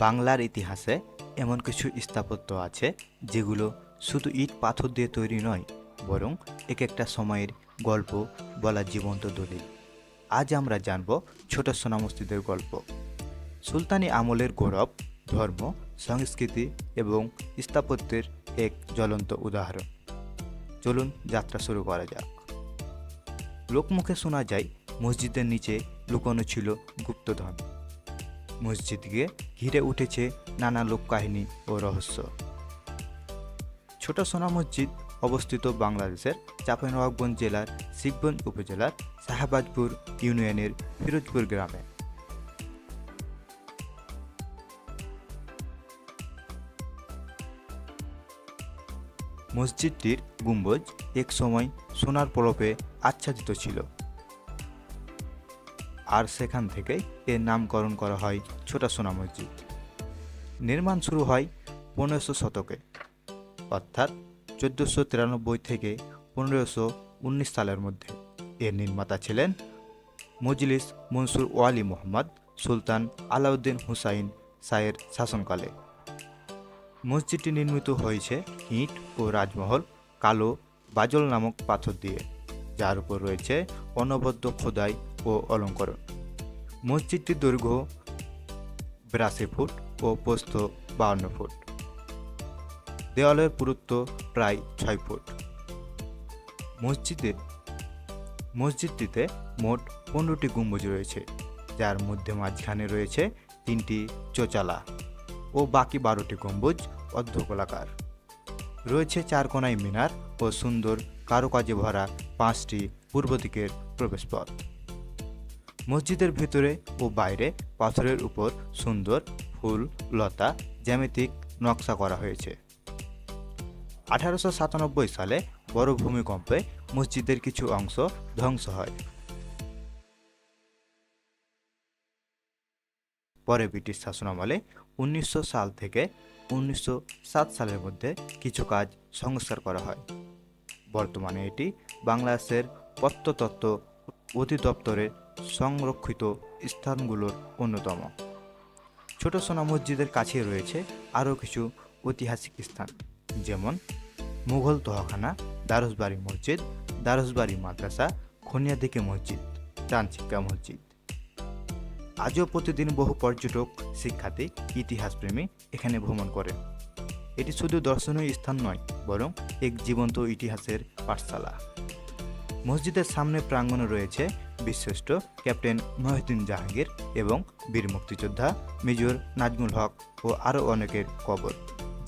বাংলার ইতিহাসে এমন কিছু স্থাপত্য আছে যেগুলো শুধু ইট পাথর দিয়ে তৈরি নয়, বরং এক একটা সময়ের গল্প বলা জীবন্ত দলিল। আজ আমরা জানব ছোট সোনা মসজিদের গল্প। সুলতানি আমলের গৌরব, ধর্ম, সংস্কৃতি এবং স্থাপত্যের এক জ্বলন্ত উদাহরণ। চলুন যাত্রা শুরু করা যাক। লোকমুখে শোনা যায়, মসজিদের নিচে লুকানো ছিল গুপ্তধন। মসজিদকে ঘিরে উঠেছে নানা লোককাহিনী ও রহস্য। ছোট সোনা মসজিদ অবস্থিত বাংলাদেশের চাঁপাইনবাবগঞ্জ জেলার শিখগঞ্জ উপজেলার শাহবাজপুর ইউনিয়নের ফিরোজপুর গ্রামে। মসজিদটির গুম্বজ এক সময় সোনার পরপে আচ্ছাদিত ছিল। আর সেখান থেকেই এর নামকরণ করা হয় ছোটা সোনা মসজিদ। নির্মাণ শুরু হয় পনেরোশো শতকে, অর্থাৎ চোদ্দোশো তিরানব্বই থেকে পনেরোশো উনিশ সালের মধ্যে। এর নির্মাতা ছিলেন মজলিস মনসুর ওয়ালি মোহাম্মদ সুলতান আলাউদ্দিন হুসাইন শাহের শাসনকালে। মসজিদটি নির্মিত হয়েছে ইট ও রাজমহল কালো বাজল নামক পাথর দিয়ে, যার উপর রয়েছে অনবদ্য খোদাই ও অলঙ্করণ মসজিদটির দৈর্ঘ্য বিরাশি ফুট ও প্রস্থ বাউন্ন ফুট। দেওয়ালের পুরুত্ব প্রায় ছয় ফুট। মসজিদের মসজিদটিতে মোট পনেরোটি গম্বুজ রয়েছে, যার মধ্যে মাঝখানে রয়েছে তিনটি চোচালা ও বাকি বারোটি গম্বুজ অর্ধগোলাকার। রয়েছে চার কোনায় মিনার ও সুন্দর কারুকাজে ভরা পাঁচটি পূর্ব দিকের প্রবেশপথ। মসজিদের ভিতরে ও বাইরে পাথরের উপর সুন্দর ফুল, লতা, জ্যামিতিক নকশা করা হয়েছে। আঠারোশো সাতানব্বই সালে বড় ভূমিকম্পে মসজিদের কিছু অংশ ধ্বংস হয়। পরে ব্রিটিশ শাসনামলে উনিশশো সাল থেকে উনিশশো সাত সালের মধ্যে কিছু কাজ সংস্কার করা হয়। বর্তমানে এটি বাংলাদেশের প্রত্নতত্ত্ব অধিদপ্তরের সংরক্ষিত স্থানগুলোর অন্যতম। ছোট সোনা মসজিদের কাছে রয়েছে আরও কিছু ঐতিহাসিক স্থান, যেমন মুঘল তহখানা দারসবাড়ি মসজিদ দারসবাড়ি মাদ্রাসা, খনিয়াদিকে মসজিদ চানচিকা মসজিদ। আজও প্রতিদিন বহু পর্যটক, শিক্ষার্থী, ইতিহাসপ্রেমী এখানে ভ্রমণ করেন। এটি শুধু দর্শনীয় স্থান নয়, বরং এক জীবন্ত ইতিহাসের পাঠশালা। মসজিদের সামনে প্রাঙ্গণে রয়েছে বিশ্বস্ত ক্যাপ্টেন মহিউদ্দিন জাহাঙ্গীর এবং বীর মুক্তিযোদ্ধা মেজর নাজমুল হক ও আরও অনেকের কবর,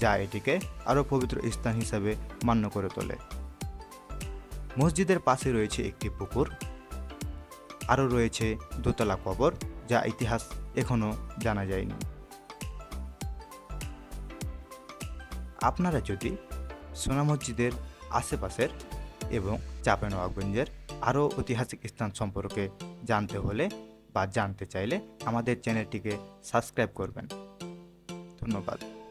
যা এটিকে আরও পবিত্র স্থান হিসাবে মান্য করে তোলে। মসজিদের পাশে রয়েছে একটি পুকুর, আরও রয়েছে দোতলা কবর, যা ইতিহাস এখনও জানা যায়নি। আপনারা যদি সোনা মসজিদের আশেপাশের এবং চাঁপাইনবাবগঞ্জের আরও ঐতিহাসিক স্থান সম্পর্কে জানতে হলে বা জানতে চাইলে আমাদের চ্যানেলটিকে সাবস্ক্রাইব করবেন। ধন্যবাদ।